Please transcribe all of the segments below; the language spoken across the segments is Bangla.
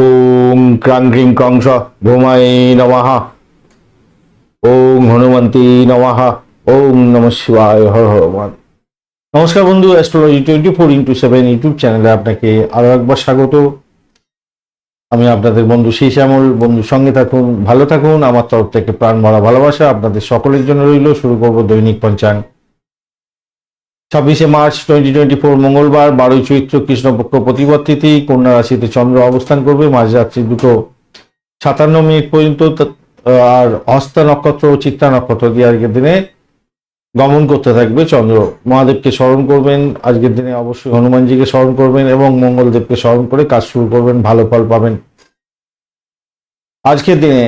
ওম ক্রাং ক্রিং কংস ভূমাই নমঃ ওম হনুমন্তী নমঃ ওম নম শিবায় হর হর নমস্কার বন্ধু astrology twenty four into seven YouTube চ্যানেলে আপনাকে আরও একবার স্বাগত। আমি আপনাদের বন্ধু সেই শ্যামল বন্ধুর সঙ্গে থাকুন, ভালো থাকুন। আমার তরফ থেকে প্রাণ ভরা ভালোবাসা আপনাদের সকলের জন্য রইল। শুরু করব দৈনিক পঞ্চাঙ্গ। ছাব্বিশে মার্চ টোয়েন্টি টোয়েন্টি ফোর মঙ্গলবার, বারোই চৈত্র কৃষ্ণপক্ষ প্রতিপদ তিথি, কন্যা রাশিতে চন্দ্র অবস্থান করবে, মাঝরাত্রি দুটো সাতান্ন মিনিট পর্যন্ত আর হস্তা নক্ষত্র ও চিত্তা নক্ষত্র দিয়ে আজকের দিনে গমন করতে থাকবে চন্দ্র। মহাদেবকে স্মরণ করবেন, আজকের দিনে অবশ্যই হনুমানজিকে স্মরণ করবেন এবং মঙ্গলদেবকে স্মরণ করে কাজ শুরু করবেন, ভালো ফল পাবেন। আজকের দিনে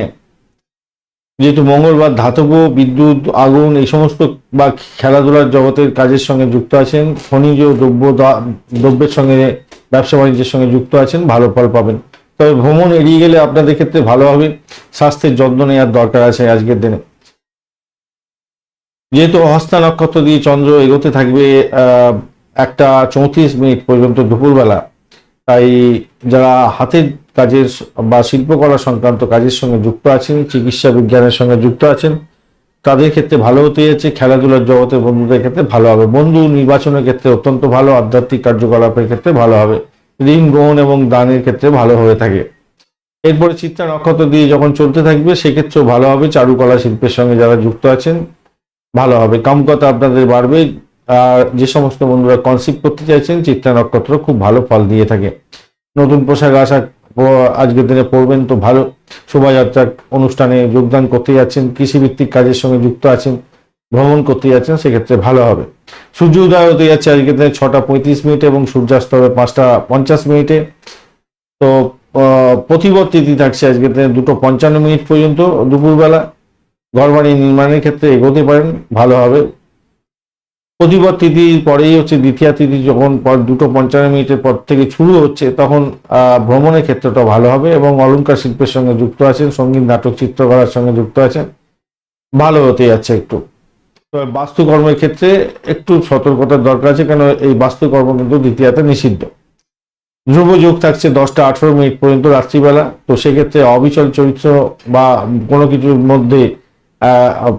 যেহেতু মঙ্গলবার ধাতব, বিদ্যুৎ, আগুন এই সমস্ত বা খেলাধুলার জগতের কাজের সঙ্গে যুক্ত আছেন, খনিজ দ্রব্য দ্রব্যের সঙ্গে, ব্যবসা বাণিজ্যের সঙ্গে যুক্ত আছেন, ভালো ফল পাবেন। তবে ভ্রমণ এড়িয়ে গেলে আপনাদের ক্ষেত্রে ভালো হবে, স্বাস্থ্যের যত্ন নেওয়ার দরকার আছে আজকের দিনে। যেহেতু হস্তা নক্ষত্র দিয়ে চন্দ্র এগোতে থাকবে একটা চৌত্রিশ মিনিট পর্যন্ত দুপুরবেলা, তাই যারা হাতের কাজের বা শিল্পকলা সংক্রান্ত কাজের সঙ্গে যুক্ত আছেন, চিকিৎসা বিজ্ঞানের সঙ্গে যুক্ত আছেন। তাদের ক্ষেত্রে ভালো হতে যাচ্ছে, খেলাধুলার জগতের বন্ধুদের ক্ষেত্রে ভালো হবে। বন্ধু নির্বাচনের ক্ষেত্রে অত্যন্ত ভালো, আধ্যাত্মিক কার্যকলাপের ক্ষেত্রে ভালো হবে। ঋণ, গ্রহণ এবং দানের ক্ষেত্রে ভালো হয়ে থাকে। এরপরে চিত্রা নক্ষত্র দিয়ে যখন চলতে থাকবে, সেক্ষেত্রেও ভালো হবে। চারুকলা শিল্পের সঙ্গে যারা যুক্ত আছেন, ভালো হবে। কামকতা আপনাদের বাড়বে। আর যে সমস্ত বন্ধুরা কনসিপ্ট করতে চাইছেন, চিত্রা নক্ষত্র খুব ভালো ফল দিয়ে থাকে। নতুন পোশাক আশাক আজকের দিনে পড়বেন তো ভালো শোভাযাত্রা অনুষ্ঠানে যোগদান করতে যাচ্ছেন, কৃষিভিত্তিক কাজের সঙ্গে যুক্ত আছেন, ভ্রমণ করতে যাচ্ছেন, সেক্ষেত্রে ভালো হবে। সূর্য উদয় হতে যাচ্ছে আজকের দিনে ছটা পঁয়ত্রিশ মিনিটে এবং সূর্যাস্ত হবে পাঁচটা পঞ্চাশ মিনিটে। তো প্রতিবদ তিথি থাকছে আজকের দিনে দুটো পঞ্চান্ন মিনিট পর্যন্ত দুপুরবেলা। ঘরবাড়ি নির্মাণের ক্ষেত্রে এগোতে পারেন, ভালো হবে। প্রতিপদ তিথির পরেই হচ্ছে দ্বিতীয় তিথি যখন দুটো পঞ্চান্ন মিনিটের পর থেকে শুরু হচ্ছে, তখন ভ্রমণের ক্ষেত্রটা ভালো হবে এবং অলঙ্কার শিল্পের সঙ্গে যুক্ত আছেন, সংগীত, নাটক, চিত্রকলার সঙ্গে যুক্ত আছেন। ভালো হতে যাচ্ছে একটু। বাস্তুকর্মের ক্ষেত্রে একটু সতর্কতার দরকার আছে, কেন এই বাস্তুকর্ম কিন্তু দ্বিতীয়তে নিষিদ্ধ। ধ্রুব যোগ থাকছে দশটা আঠারো মিনিট পর্যন্ত রাত্রিবেলা, তো সেক্ষেত্রে অবিচল চরিত্র বা কোনো কিছুর মধ্যে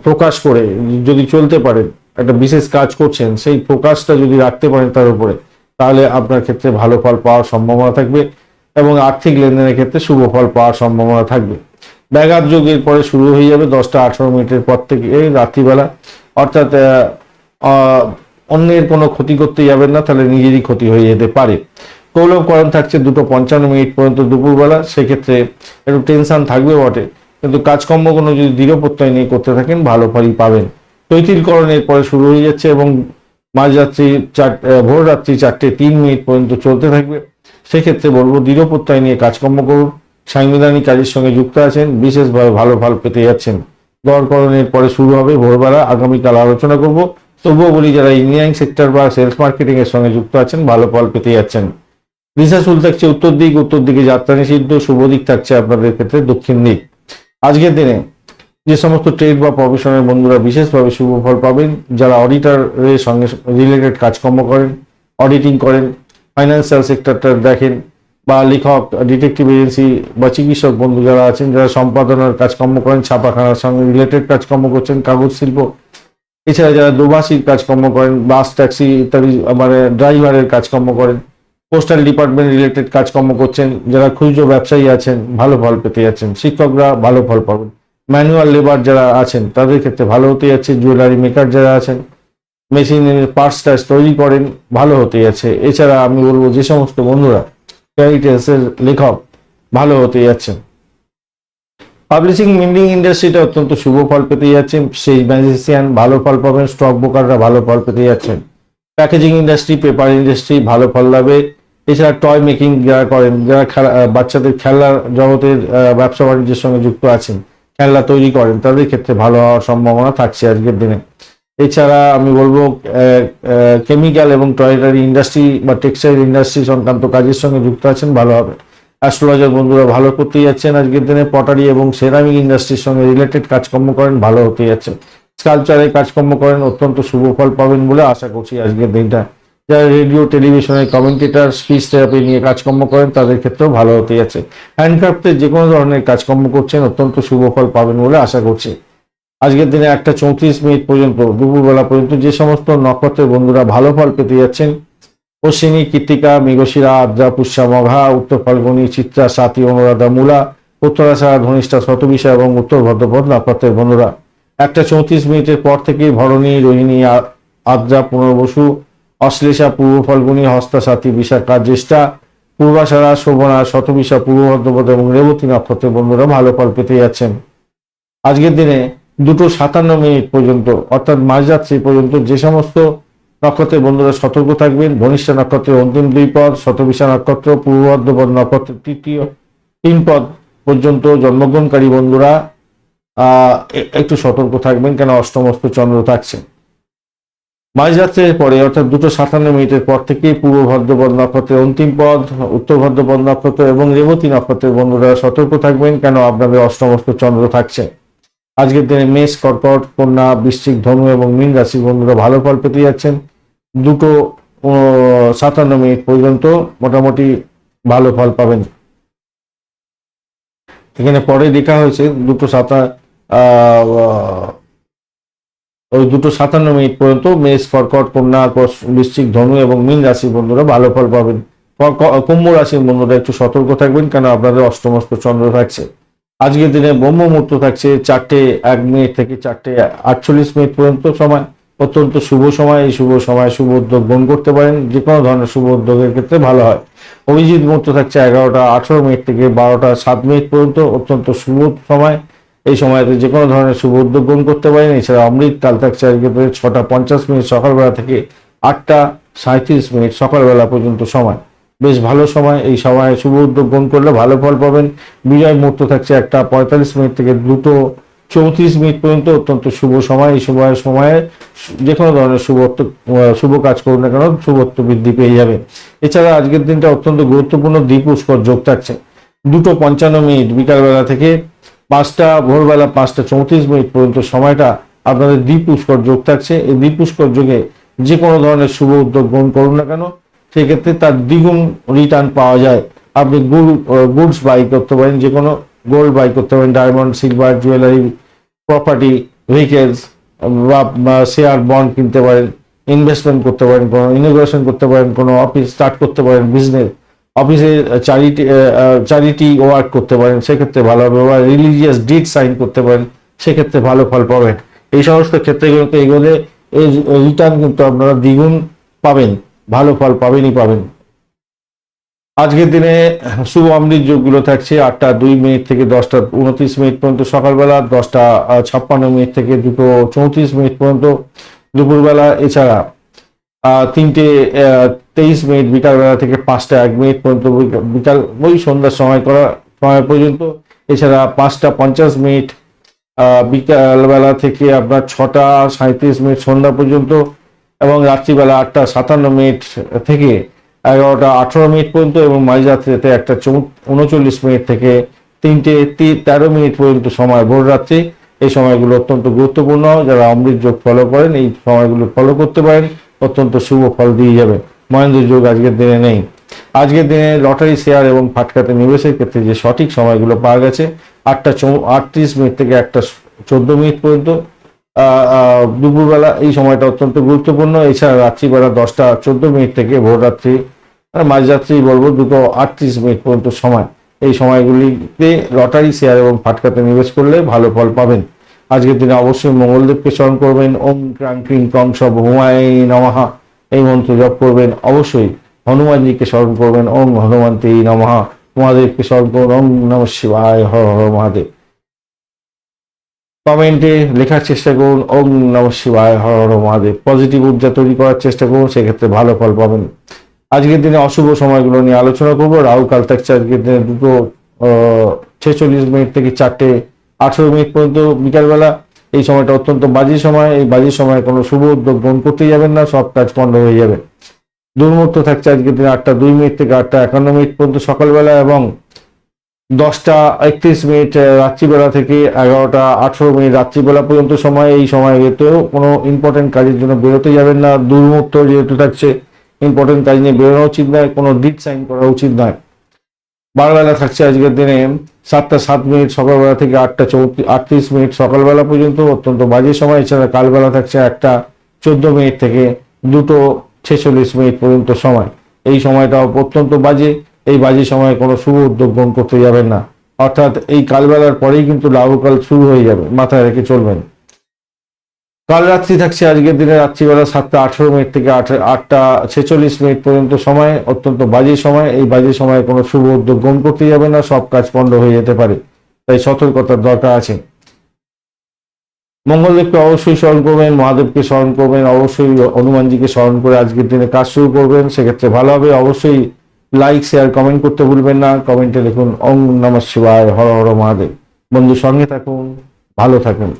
প্রকাশ করে যদি চলতে পারেন একটা বিশেষ কাজ করছেন, সেই ফোকাসটা যদি রাখতে পারেন তার উপরে, তাহলে আপনার ক্ষেত্রে ভালো ফল পাওয়ার সম্ভাবনা থাকবে এবং আর্থিক লেনদেনের ক্ষেত্রে শুভ ফল পাওয়ার সম্ভাবনা থাকবে। ব্যাঘাত যোগের পরে শুরু হয়ে যাবে দশটা আঠারো মিনিটের পর থেকে রাত্রিবেলা। অর্থাৎ অন্যের কোনো ক্ষতি করতে যাবেন না, তাহলে নিজেরই ক্ষতি হয়ে যেতে পারে। কৌলভকরণ থাকছে দুটো পঞ্চান্ন মিনিট পর্যন্ত দুপুরবেলা, সেক্ষেত্রে একটু টেনশন থাকবে বটে। কিন্তু কাজকর্ম কোনো যদি দৃঢ় প্রত্যয় নিয়ে করতে থাকেন, ভালো ফলই পাবেন। তৈতিলকরণের পরে শুরু হয়ে যাচ্ছে এবং মাঝরাত্রি চার ভোর রাত্রি চারটে তিন মিনিট পর্যন্ত চলতে থাকবে। সেক্ষেত্রে বলব দৃঢ় প্রত্যয় নিয়ে কাজকর্ম করুন। সাংবিধানিক কাজের সঙ্গে যুক্ত আছেন, বিশেষভাবে ভালো ফল পেতে যাচ্ছেন। দরকরণের পরে শুরু হবে ভোরবেলা, আগামীকাল আলোচনা করব। তবুও বলি যারা ইঞ্জিনিয়ারিং সেক্টর বা সেলস মার্কেটিং এর সঙ্গে যুক্ত আছেন, ভালো ফল পেতে যাচ্ছেন। দিশাশুল থাকছে উত্তর দিক, উত্তর দিকে যাত্রা নিষিদ্ধ, শুভ দিক থাকছে আপনাদের ক্ষেত্রে দক্ষিণ দিক। আজকের দিনে যে সমস্ত ট্রেড বা প্রফেশনের বন্ধুরা বিশেষভাবে শুভ ফল পাবেন, যারা অডিটরের সঙ্গে রিলেটেড কাজকর্ম করেন অডিটিং করেন ফাইন্যান্সিয়াল সেক্টরটা দেখেন, বা লেখক ডিটেকটিভ এজেন্সি বা চিকিৎসক বন্ধু যারা আছেন, যারা সম্পাদনার কাজকর্ম করেন, ছাপাখানার সঙ্গে রিলেটেড কাজকর্ম করছেন, কাগজ শিল্প, এছাড়া যারা দুবাসীর কাজকর্ম করেন, বাস, ট্যাক্সি ইত্যাদি মানে ড্রাইভারের কাজকর্ম করেন পোস্টাল ডিপার্টমেন্ট রিলেটেড কাজকর্ম করছেন, যারা খুচরো ব্যবসায়ী আছেন, ভালো ফল পেতে যাচ্ছেন, শিক্ষকরা ভালো ফল পাবেন। ম্যানুয়াল লেবার যারা আছেন, তাদের ক্ষেত্রে ভালো হতে যাচ্ছে জুয়েলারি মেকার যারা আছেন মেশিনের পার্টস টার্স তৈরি করেন, ভালো হতে যাচ্ছে। এছাড়া আমি বলব যে সমস্ত বন্ধুরা ক্যারিটেলসের লেখক, ভালো হতে যাচ্ছেন। পাবলিশিং মিন্ডিং ইন্ডাস্ট্রিটা অত্যন্ত শুভ ফল পেতে যাচ্ছেন সেই ম্যাজিসিয়ান ভালো ফল পাবেন স্টক ব্রোকাররা ভালো ফল পেতে যাচ্ছেন। প্যাকেজিং ইন্ডাস্ট্রি পেপার ইন্ডাস্ট্রি ভালো ফল পাবে এছাড়া টয় মেকিং যারা করেন, যারা খেলা, বাচ্চাদের খেলার জগতের ব্যবসা বাণিজ্যের সঙ্গে যুক্ত আছেন খেলনা তৈরি করেন, তাদের ক্ষেত্রে ভালো হওয়ার সম্ভাবনা থাকছে আজকের দিনে। এছাড়া আমি বলব কেমিক্যাল এবং টয়টারি ইন্ডাস্ট্রি বা টেক্সটাইল ইন্ডাস্ট্রি সংক্রান্ত কাজের সঙ্গে যুক্ত আছেন, ভালো হবে। অ্যাস্ট্রোলজার বন্ধুরা ভালো করতে যাচ্ছেন আজকের দিনে পটারি এবং সেরামিক ইন্ডাস্ট্রির সঙ্গে রিলেটেড কাজকর্ম করেন, ভালো হতে যাচ্ছেন স্কালচারে কাজকর্ম করেন, অত্যন্ত শুভ ফল পাবেন বলে আশা করছি আজকের দিনটা। যারা রেডিও, টেলিভিশনে কমেন্টেটার, স্পিচ থেরাপি নিয়ে কাজকর্ম করেন, তাদের ক্ষেত্রেও ভালো হতে যাচ্ছে হ্যান্ডক্রাফ্টের যে কোনো ধরনের কাজকর্ম করছেন, অত্যন্ত শুভ ফল পাবেন বলে আশা করছি। আজকের দিনে একটা চৌত্রিশ মিনিট পর্যন্ত, দুপুরবেলা পর্যন্ত যে সমস্ত নক্ষত্রের বন্ধুরা ভালো ফল পেতে যাচ্ছেন, অশ্বিনী কৃত্তিকা মৃগশিরা, আদ্রা, পুষ্যা, মঘা, উত্তর ফাল্গুনী, চিত্রা সাথী অনুরাধা, মূলা উত্তরাষাঢ়া ধনিষ্ঠা, শতবিশা এবং উত্তর ভদ্রপদ নক্ষত্রের বন্ধুরা। একটা চৌত্রিশ মিনিটের পর থেকেই ভরণী, রোহিণী আদ্রা, পুনর্বসু অশ্লেষা, পূর্ব ফাল্গুনী হস্তা সাথী বিশাখা, জ্যেষ্ঠা পূর্বাষাঢ়া শোভনা, শতবিশা, পূর্ব ভদ্রপদ এবং রেবতী নক্ষত্রের বন্ধুরা ভালো ফল পেতে যাচ্ছেন। আজকের দিনে দুটো সাতান্ন মিনিট পর্যন্ত, অর্থাৎ মাঝরাত্রি পর্যন্ত যে সমস্ত নক্ষত্রের বন্ধুরা সতর্ক থাকবেন, ধনিষ্ঠা নক্ষত্রের অন্তিম দুই পদ, শতবিশা নক্ষত্র, পূর্ব ভদ্রপদ নক্ষত্রের তৃতীয় তিন পদ পর্যন্ত জন্মগ্রহণকারী বন্ধুরা একটু সতর্ক থাকবেন কেন অষ্টমস্ত চন্দ্র থাকছে। মাঝরাত্রের পরে, অর্থাৎ দুটো সাতান্ন মিনিটের পর থেকে পূর্ব ভদ্রপদ নক্ষত্রের অন্তিম পদ, উত্তর ভদ্রপদ নক্ষত্র এবং রেবতী নক্ষত্রের বন্ধুরা সতর্ক থাকবেন কেন আপনাদের অষ্টমস্ত চন্দ্র থাকছে। আজকের দিনে মেষ, কর্কট, কন্যা, বৃশ্চিক, ধনু এবং মীন রাশির বন্ধুরা ভালো ফল পেতে যাচ্ছেন। দুটো সাতান্ন মিনিট পর্যন্ত মোটামুটি ভালো ফল পাবেন। এখানে পরে লেখা হয়েছে দুটো সাতা ওই দুটো সাতান্ন মিনিট পর্যন্ত মেষ কর্কট কন্যা বৃশ্চিক, ধনু এবং মীন রাশির বন্ধুরা ভালো ফল পাবেন। কুম্ভ রাশির বন্ধুরা একটু সতর্ক থাকবেন, কেন আপনাদের অষ্টমস্ত চন্দ্র থাকছে। আজকের দিনে ব্রহ্ম মুহূর্ত থাকছে চারটে এক মিনিট থেকে চারটে আটচল্লিশ মিনিট পর্যন্ত সময়। অত্যন্ত শুভ সময়, এই শুভ সময় শুভ উদ্যোগ গ্রহণ করতে পারেন যে কোনো ধরনের শুভ উদ্যোগের ক্ষেত্রে ভালো হয়। অভিজিৎ মুহূর্ত থাকছে এগারোটা আঠারো মিনিট থেকে বারোটা সাত মিনিট পর্যন্ত, অত্যন্ত শুভ সময়। এই সময়তে যে কোনো ধরনের শুভ উদ্যোগ গ্রহণ করতে পারেন। এছাড়া অমৃত কাল থাকছে আজকে ছটা পঞ্চাশ মিনিট সকালবেলা থেকে আটটা সাঁত্রিশ মিনিট সকালবেলা পর্যন্ত সময় বেশ ভালো সময়। এই সময়ে শুভ উদ্যোগ গ্রহণ করলে ভালো ফল পাবেন। বিজয় মুহূর্ত থাকছে একটা পঁয়তাল্লিশ মিনিট থেকে দুটো চৌত্রিশ মিনিট পর্যন্ত অত্যন্ত শুভ সময়। এই সময় সময়ে যে কোনো ধরনের শুভত্ব শুভ কাজ করুন না কেন শুভত্ব বৃদ্ধি পেয়ে যাবে। এছাড়া আজকের দিনটা অত্যন্ত গুরুত্বপূর্ণ দ্বীপ পুষ্কর যোগ থাকছে। দুটো পঞ্চান্ন মিনিট বিকালবেলা থেকে পাঁচটা, ভোরবেলা পাঁচটা চৌত্রিশ মিনিট পর্যন্ত সময়টা আপনাদের দ্বীপ পুষ্কর যোগ থাকছে। এই দ্বীপ পুষ্কর যোগে যে কোনো ধরনের শুভ উদ্যোগ গ্রহণ করুন না কেন, সেক্ষেত্রে তার দ্বিগুণ রিটার্ন পাওয়া যায়। আপনি গুড গুডস বাই করতে পারেন, যে কোনো গোল্ড বাই করতে পারেন diamond silver jewellery property vehicles বা শেয়ার বন্ড কিনতে পারেন ইনভেস্টমেন্ট করতে পারেন, কোনো ইনোগ্রেশন করতে পারেন, কোনো অফিস স্টার্ট করতে পারেন বিজনেস অফিসে চ্যারিটি চ্যারিটি ওয়ার্ক করতে পারেন, সেক্ষেত্রে ভালো হবে। বা রিলিজিয়াস ডিট সাইন করতে পারেন, সেক্ষেত্রে ভালো ফল পাবেন। এই সমস্ত ক্ষেত্রগুলোতে এগোলে এই রিটার্ন কিন্তু আপনারা দ্বিগুণ পাবেন, ভালো ফল পাবেনই পাবেন। আজকের দিনে শুভ অমৃত যোগগুলো থাকছে আটটা দুই মিনিট থেকে দশটা উনত্রিশ মিনিট পর্যন্ত, সকালবেলা দশটা ছাপ্পান্ন মিনিট থেকে দুটো চৌত্রিশ মিনিট পর্যন্ত, দুপুরবেলা এছাড়া তিনটে তেইশ মিনিট বিকালবেলা থেকে পাঁচটা, এক মিনিট পর্যন্ত বিকাল, ওই সন্ধ্যার সময় করা, সময় পর্যন্ত। এছাড়া পাঁচটা পঞ্চাশ মিনিট বিকালবেলা থেকে আপনার ছটা সাঁত্রিশ মিনিট সন্ধ্যা পর্যন্ত এবং রাত্রিবেলা আটটা সাতান্ন মিনিট থেকে এগারোটা আঠারো মিনিট পর্যন্ত এবং মাঝরাত্রিতে একটা উনচল্লিশ মিনিট থেকে তিনটে তেরো মিনিট পর্যন্ত সময় ভোর রাত্রি। এই সময়গুলো অত্যন্ত গুরুত্বপূর্ণ। যারা অমৃত যোগ ফলো করেন, এই সময়গুলো ফলো করতে পারেন। অত্যন্ত শুভ ফল দিয়ে যাবে। মহেন্দ্র যোগ আজকের দিনে নেই। আজকের দিনে লটারি শেয়ার এবং ফাটকাতে নিবেশের ক্ষেত্রে যে সঠিক সময়গুলো পাওয়া গেছে, আটটা আটত্রিশ মিনিট থেকে একটা চোদ্দ মিনিট পর্যন্ত দুপুরবেলা এই সময়টা অত্যন্ত গুরুত্বপূর্ণ। এছাড়া রাত্রিবেলা দশটা চোদ্দ মিনিট থেকে ভোর রাত্রি মাঝরাত্রি বলব, দুটো আটত্রিশ মিনিট পর্যন্ত সময়। এই সময়গুলিতে লটারি শেয়ার এবং ফাটকাতে নিবেশ করলে ভালো ফল পাবেন। আজকের দিনে অবশ্যই মঙ্গলদেবকে স্মরণ করবেন। ওম ক্রাং ক্রিং কং সব হুমায় নমহা এই মন্ত্র জপ করবেন। অবশ্যই হনুমানজিকে স্মরণ করবেন। ওম হনুমন্তী নমহা মহাদেবকে স্মরণ করুন। ওম নম শিবায়। হর হর মহাদেব। কমেন্টে লেখার চেষ্টা করুন। ওম নম শিবায়। হর হর মহাদেব। পজিটিভ ঊর্জা তৈরি করার চেষ্টা করুন। সেক্ষেত্রে ভালো ফল পাবেন। আজকের দিনে অশুভ সময়গুলো নিয়ে আলোচনা করব। রাহু কাল থাকছে আজকের দিনে দুটো ছেচল্লিশ মিনিট থেকে চারটে আঠেরো মিনিট পর্যন্ত বিকালবেলা। এই সময়টা অত্যন্ত বাজে সময়, এই বাজে সময় কোনো শুভ উদ্যোগ গ্রহণ করতে যাবেন না, সব কাজ বন্ধ হয়ে যাবে। দুর্মুহূর্ত থাকছে আজকের দিন আটটা দুই মিনিট থেকে আটটা একান্ন মিনিট পর্যন্ত সকালবেলা এবং দশটা একত্রিশ মিনিট রাত্রিবেলা থেকে এগারোটা আঠেরো মিনিট রাত্রিবেলা পর্যন্ত সময়, এই সময়তেও কোনো ইম্পর্টেন্ট কাজের জন্য বেরোতে যাবেন না। দুর্মুহূর্ত যেহেতু থাকছে ইম্পর্টেন্ট কাজ নিয়ে বেরোনো উচিত নয়, কোনো ডিট সাইন করা উচিত নয়। বারবেলা থাকছে আজকের দিনে। সাতটা সাত মিনিট সকালবেলা থেকে আটটা চৌত্রিশ আটত্রিশ মিনিট সকালবেলা পর্যন্ত অত্যন্ত বাজে সময়, এছাড়া কালবেলা থাকছে একটা চোদ্দ মিনিট থেকে দুটো ছেচল্লিশ মিনিট পর্যন্ত সময়। এই সময়টা অত্যন্ত বাজে, এই বাজে সময়ে কোনো শুভ উদ্যোগ গ্রহণ করতে যাবেন না। অর্থাৎ এই কালবেলার পরেই কিন্তু রাহুকাল শুরু হয়ে যাবে, মাথায় রেখে চলবেন। কাল রাত্রি থাকছে, আজকের দিনে রাত্রিবেলা সাতটা আঠেরো মিনিট থেকে আট- আটটা ছেচল্লিশ মিনিট পর্যন্ত সময়, অত্যন্ত বাজে সময়। এই বাজে সময়ে কোনো শুভ উদ্যোগ গ্রহণ করতে যাবে না, সব কাজ পণ্ড হয়ে যেতে পারে। তাই সতর্কতার দরকার আছে। মঙ্গলদেবকে অবশ্যই স্মরণ করবেন, মহাদেবকে স্মরণ করবেন, অবশ্যই হনুমানজিকে স্মরণ করে আজকের দিনে কাজ শুরু করবেন। সেক্ষেত্রে ভালো হবে। অবশ্যই লাইক শেয়ার কমেন্ট করতে ভুলবেন না। কমেন্টে লিখুন ওম নমঃ শিবায়, হর হর মহাদেব। বন্ধু সঙ্গে থাকুন, ভালো থাকুন।